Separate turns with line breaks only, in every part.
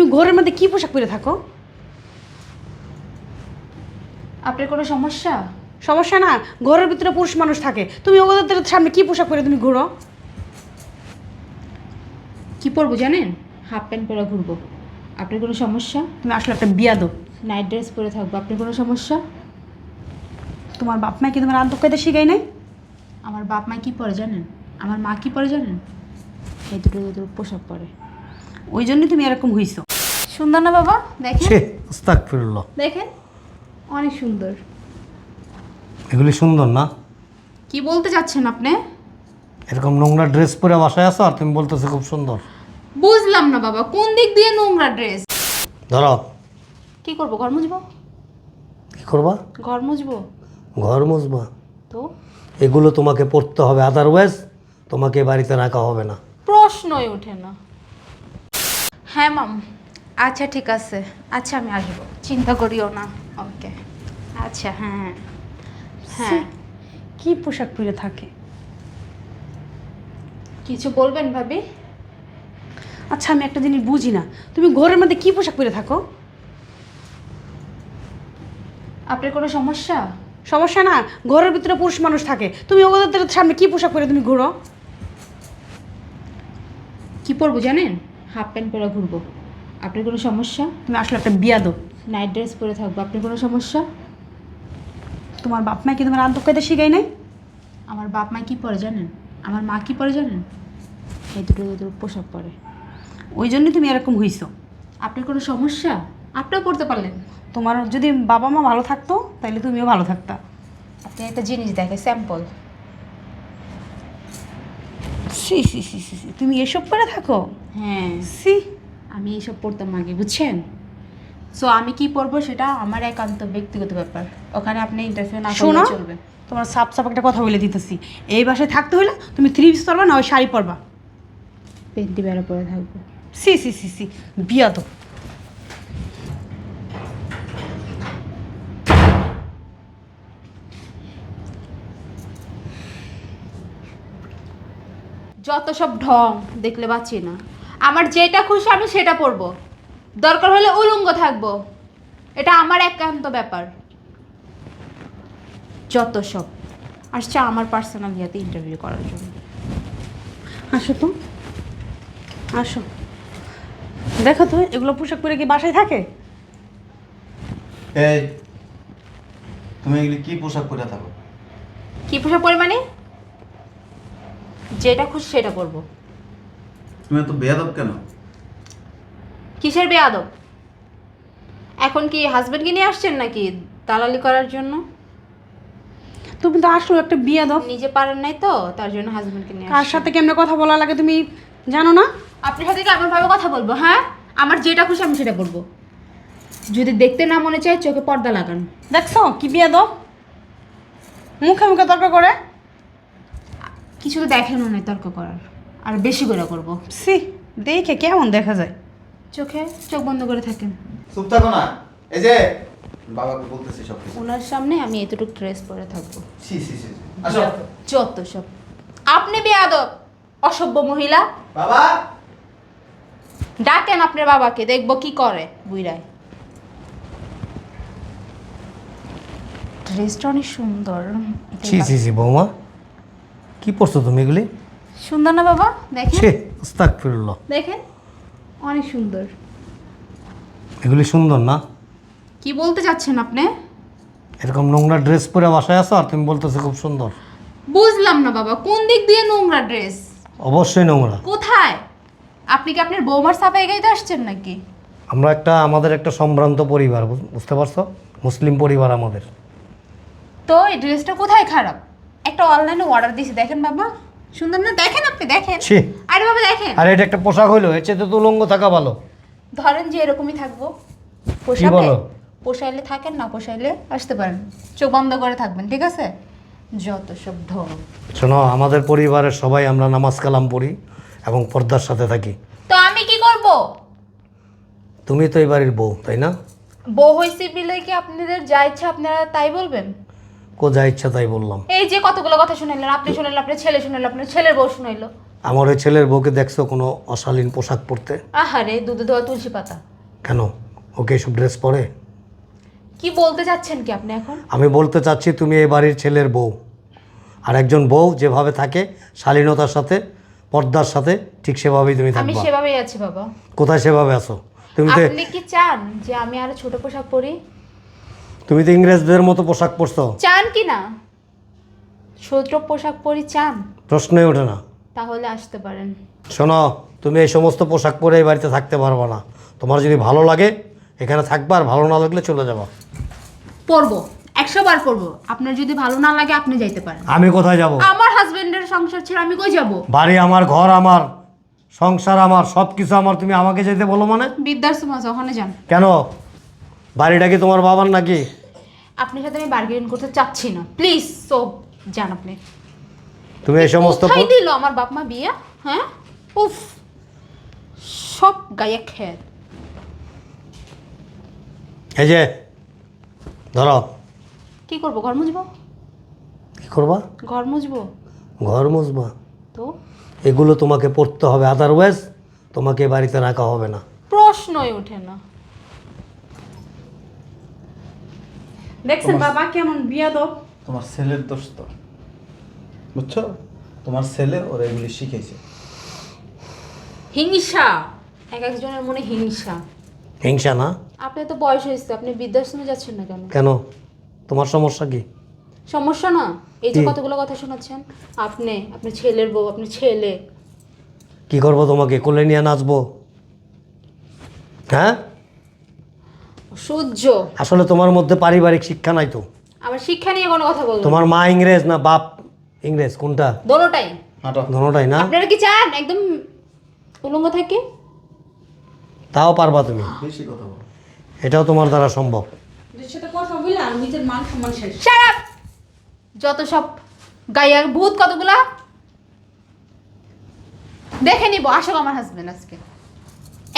তুমি ঘরের মধ্যে কি পোশাক পরে থাকো?
আপনার কোনো সমস্যা?
সমস্যা না ঘরের ভিতরে পুরুষ মানুষ থাকে। তুমি ওদের সামনে কি পোশাক পরে তুমি ঘুরো?
কি পরবো জানেন? হাফ প্যান্ট পরে ঘুরবো। আপনার কোনো সমস্যা?
তুমি আসলে একটা বিয়াদ
নাইট ড্রেস পরে থাকব। আপনার কোনো সমস্যা?
তোমার বাপ মা কি তোমার আন্তঃকাইতে শিখাই নাই?
আমার বাপ মা কি পরে জানেন? আমার মা কি পরে জানেন? এই দুটো দুটো পোশাক পরে।
ওই জন্যই তুমি এরকম হইছো।
সুন্দর না বাবা? দেখেন।
আস্তাগফিরুল্লাহ।
দেখেন অনেক সুন্দর।
এগুলি সুন্দর না?
কি বলতে চাচ্ছেন আপনি?
এরকম নোংরা ড্রেস পরে বাসায় আসো আর তুমি বলতেছো খুব সুন্দর।
বুঝলাম না বাবা কোন দিক দিয়ে নোংরা ড্রেস?
ধরো।
কি করব ঘর মুছবো?
কি করবা?
ঘর মুছবো?
ঘর মুছবা।
তো?
এগুলো তোমাকে পড়তে হবে আদারওয়াইজ তোমাকে বাড়িতে রাখা হবে না।
প্রশ্নই ওঠে না। হ্যাঁ মাম। আচ্ছা ঠিক আছে। আচ্ছা আমি আসব। চিন্তা করিও না। ওকে। আচ্ছা হ্যাঁ। হ্যাঁ।
কি পোশাক পরে থাকে?
কিছু বলবেন ভাবি?
আচ্ছা আমি একটা জিনিস বুঝি না। তুমি ঘরের মধ্যে কি পোশাক পরে থাকো?
আপনার কোনো সমস্যা?
সমস্যা না ঘরের ভিতরে পুরুষ মানুষ থাকে। তুমি ওদের সামনে কি পোশাক পরে তুমি ঘুরো?
কি পরবো জানেন? হাফ প্যান্ট পরে ঘুরবো। আপনার কোনো সমস্যা?
তুমি আসলে একটা বিয়াদ
নাইট ড্রেস পরে থাকব আপনার কোনো সমস্যা?
তোমার বাপ মা কি তোমার আন্তঃকাইতে শিখাই নাই?
আমার বাপ মা কি পরে জানেন? আমার মা কি পরে জানেন? এই দুটো দুটো পোশাক পরে।
ওই জন্যই তুমি এরকম হইছো।
আপনার কোনো সমস্যা? আপনিও পড়তে পারলেন।
তোমার যদি বাবা মা ভালো থাকতো তাহলে তুমিও ভালো থাকতা।
আপনি একটা জিনিস দেখে স্যাম্পল।
সি সি সি সি সি, তুমি এসব করে থাকো?
হ্যাঁ।
সি
আমি এইসব পড়তাম আগে বুঝছেন? সো আমি কি পড়ব সেটা আমার একান্ত ব্যক্তিগত ব্যাপার। ওখানে আপনি ইন্টারভিউ না
শোনো
চলবে।
তোমার সাপ সাপ একটা কথা বলে দিতেছি। এই বাসায় থাকতে হলে তুমি থ্রি পিস পরবা না ওই শাড়ি পরবা।
পেন্টি বেড়া পরে থাকব।
সি সি সি সি বিয়া তো
যত সব ঢং দেখলে বাঁচি না। আমার যেটা খুশি আমি সেটা পরবো। দরকার হলে উলঙ্গ থাকব। এটা আমার একান্ত ব্যাপার। যত সব। আসছে আমার পার্সোনাল ইয়াতে ইন্টারভিউ করার জন্য।
আসো তো। আসো। দেখো তো এগুলো পোশাক পরে কি বাসায় থাকে?
এই তুমি এগুলি কি পোশাক পরে থাকো?
কি পোশাক পরে মানে? যেটা খুশি সেটা পরবো।
তুমি এত বেয়াদব কেন?
কিসের বেয়াদব? এখন কি হাজবেন্ডকে নিয়ে আসছেন নাকি দালালি করার জন্য?
তুমি তো আসলো একটা বিয়া দাও
নিজে পারেন নাই তো তার জন্য হাজবেন্ডকে নিয়ে
কার। সাথে কেমনে কথা বলা লাগে তুমি জানো না?
আপনার সাথে কি এমনভাবে কথা বলব হ্যাঁ? আমার যেটা খুশি আমি সেটা বলব। যদি দেখতে না মনে চায় চোখে পর্দা লাগান।
দেখছ কি বিয়া দাও মুখে মুখে তর্ক করে?
কিছু তো দেখেনও নাই তর্ক করার। আর বেশি করে করব।
সি দেখে কেমন দেখা যায়।
চোখে চোখ বন্ধ করে থাকেন।
চুপ থাকো না। এই যে বাবাকে বলতেছি সব কিছু
ওনার সামনে আমি এতটুকু ড্রেস পরে থাকব।
ছি ছি ছি। আসো।
যত সব। আপনি বেয়াদব অসভ্য মহিলা।
বাবা!
ডাকেন আপনার বাবাকে দেখব কি করে বুইরায় ড্রেসটা অনেক সুন্দর।
ছি ছি ছি বৌমা। কি পড়ছো তুমি এগুলি?
সুন্দর না বাবা? দেখেন।
আস্তাগফিরুল্লাহ।
দেখেন অনেক সুন্দর।
এগুলি সুন্দর না?
কি বলতে চাচ্ছেন আপনি?
এরকম নোংরা ড্রেস পরে বাসায় আসো আর তুমি বলতেছো খুব সুন্দর।
বুঝলাম না বাবা কোন দিক দিয়ে নোংরা ড্রেস?
অবশ্যই নোংরা।
কোথায়? আপনি কি আপনার বৌমার সাফাই গাইতে আসছেন নাকি?
আমরা একটা আমাদের একটা সম্ভ্রান্ত পরিবার বুঝ- বুঝতে পারছ? মুসলিম পরিবার আমাদের।
তো এই ড্রেসটা কোথায় খারাপ? একটা অনলাইনে অর্ডার দিয়েছি দেখেন বাবা। সুন্দর না? দেখেন আপনি দেখেন।
ছি।
আরে বাবা দেখেন।
আর এটা একটা পোশাক হইল এর চেয়ে তো উলঙ্গ থাকা ভালো।
ধরেন যে এরকমই থাকব।
কি
পোশাকে
বলো?
পোষাইলে থাকেন না পোষাইলে আসতে পারেন। চোখ বন্ধ করে থাকবেন ঠিক আছে? যত সব ঢং
শোনো আমাদের পরিবারের সবাই আমরা নামাজ কালাম পড়ি এবং পর্দার সাথে থাকি।
তো আমি কি করব?
তুমি তো এই বাড়ির বউ তাই না?
বউ হয়েছি বিলে কি আপনাদের যা ইচ্ছা আপনারা তাই বলবেন?
কো যা ইচ্ছা তাই বললাম।
এই যে কতগুলো কথা শুনাইলেন আপনি শুনাইলেন আপনার ছেলে শুনাইলো আপনার ছেলের বউ শুনাইলো।
আমার ওই ছেলের বউকে দেখছ কোনো অশালীন পোশাক পরতে?
আহারে দুধে ধোয়া তুলসী পাতা।
কেন? ওকে এসব ড্রেস পরে?
কি বলতে চাচ্ছেন কি আপনি এখন?
আমি বলতে চাচ্ছি তুমি এই বাড়ির ছেলের বউ। আর একজন বউ যেভাবে থাকে শালীনতার সাথে পর্দার সাথে ঠিক সেভাবেই তুমি
আমি
থাকবা।
সেভাবেই আছি বাবা।
কোথায় সেভাবে আছো? তুমি তো
আপনি কি চান যে আমি আরও ছোট পোশাক পরি?
তুমি তো ইংরেজদের মতো পোশাক পরছো।
চান কি না? ছোট পোশাক পরি চান?
প্রশ্নই ওঠে না।
তাহলে আসতে পারেন।
শোনো তুমি এই সমস্ত পোশাক পরে এই বাড়িতে থাকতে পারবে না। তোমার যদি ভালো লাগে এখানে থাকবা আর ভালো না লাগলে চলে যাবা।
পরবো একশো বার পরবো। আপনার যদি ভালো না লাগে আপনি যাইতে পারেন।
আমি কোথায় যাব?
আমার হাজবেন্ডের সংসার ছেড়ে আমি কই যাব?
বাড়ি আমার ঘর আমার সংসার আমার সব কিছু আমার। তুমি আমাকে যেতে বলো মানে?
বৃদ্ধাশ্রম আছে ওখানে যান।
কেন? বাড়িটা কি তোমার বাবার নাকি?
আপনার সাথে আমি বার্গেন করতে চাচ্ছি না। প্লিজ সো যান আপনি।
তুমি এই সমস্ত
কোথায় দিল আমার বাপ মা বিয়ে হ্যাঁ? উফ সব গায়ে খেত
এই যে ধরো।
কি করব ঘর মুছবো?
কি করবা?
ঘর মুছবো?
ঘর মুছবা।
তো?
এগুলো তোমাকে পড়তে হবে আদারওয়াইজ তোমাকে বাড়িতে রাখা হবে না।
প্রশ্নই ওঠে না।
দেখছেন বাবা কেমন বিয়া দো
তোমার ছেলের দোষ তো। বুঝছ? তোমার ছেলে ওরা এগুলি শিখেছে
হিংসা। এক একজনের মনে হিংসা।
হিংসা না?
আপনি তো বয়স হয়েছে আপনি বৃদ্ধাশ্রমে যাচ্ছেন না কেন?
কেন? তোমার সমস্যা কি?
সমস্যা না? এই যে
কি?
কতগুলো কথা শোনাচ্ছেন? আপনি আপনার ছেলের বউ আপনি ছেলে।
কি করব তোমাকে? কোলে নিয়ে নাচবো। হ্যাঁ?
সূর্য
আসলে তোমার মধ্যে পারিবারিক শিক্ষা নাই তো।
আমার শিক্ষা নিয়ে কোনো কথা বলব
তোমার মা ইংরেজ না বাপ ইংরেজ? কোনটা?
দোনোটাই।
দোনোটাই না?
আপনারা কি চান? একদম উলঙ্গ থাকে?
তাও পারবা তুমি।
বেশি কথা বলো।
এটাও তোমার দ্বারা সম্ভব।
মান!
যত সব গাইয়ার ভূত কতগুলা? দেখে নিব আসো আমার হাজবেন্ড আজকে।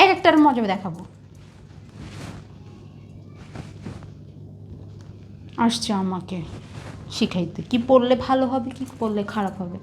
এক একটার মজা আমি দেখাবো। আসছে আমাকে শিখাইতে। কি পড়লে ভালো হবে কি পড়লে খারাপ হবে?